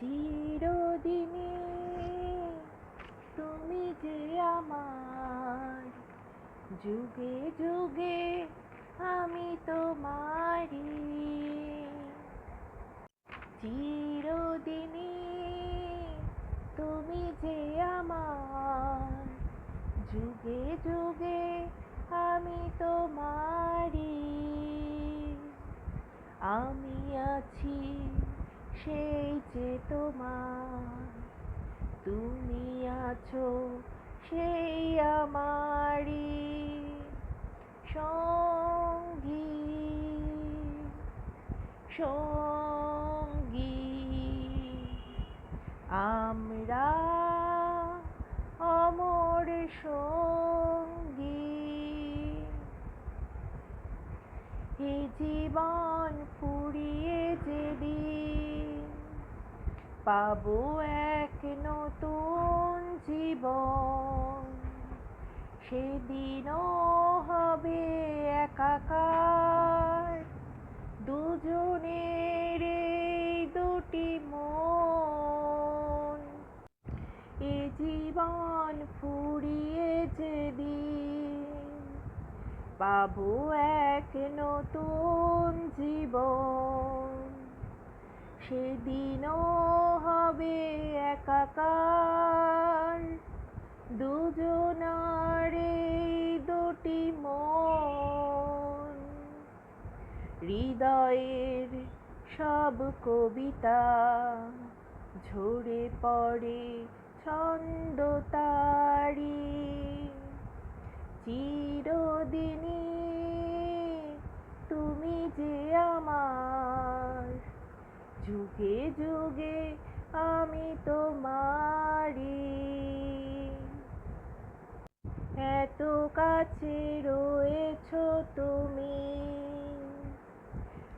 চিরদিনে তুমি যে আমার যুগে যুগে আমি তোমারি চিরদিনে তুমি যে আমার যুগে যুগে আমি তোমারি আমি আছি সেই যে তোমার তুমি আছো সেই আমারি সঙ্গী সঙ্গী। আমরা অমর সঙ্গী। এ জীবন পাবো এক নতুন জীবন। সেদিনও হবে একাকার। দুজনের দুটি মন। এ জীবন ফুরিয়ে যেদিন পাবো এক নতুন জীবন। সেদিনও হবে একাকার। দুজনার দুটি মন। হৃদয়ের সব কবিতা ঝরে পড়ে ছন্দ তারি। চিরদিনই তুমি যে আমার, যুগে যুগে আমি তোমারি এত কাছে রয়েছ তুমি।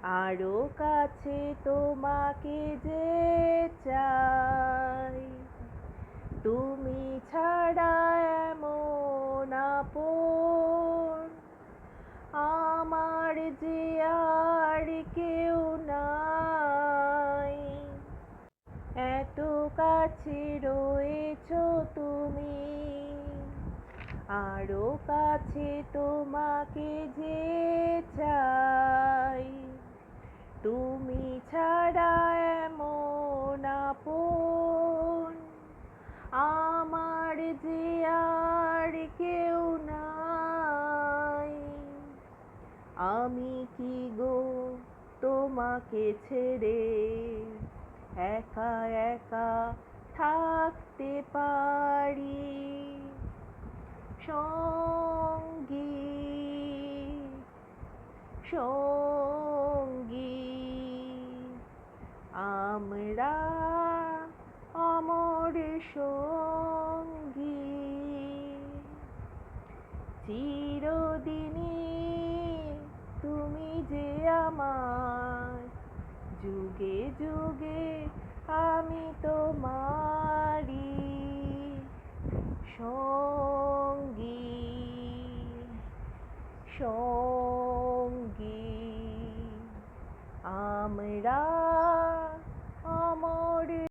আরও কাছে তোমাকে যে চাই। তুমি ছাড়া এমন আপন কাছে রয়েছ তুমি। আরও কাছে তোমাকে যে চাই। তুমি ছাড়া এমন আপন। আমার যে আর কেউ নাই। আমি কি গো তোমাকে ছেড়ে একা একা থাকতে পারি। সঙ্গী সঙ্গী আমরা অমর সঙ্গী। চিরদিনই তুমি যে আমার যুগে যুগে আমি তোমারি সঙ্গী সঙ্গী। আমরা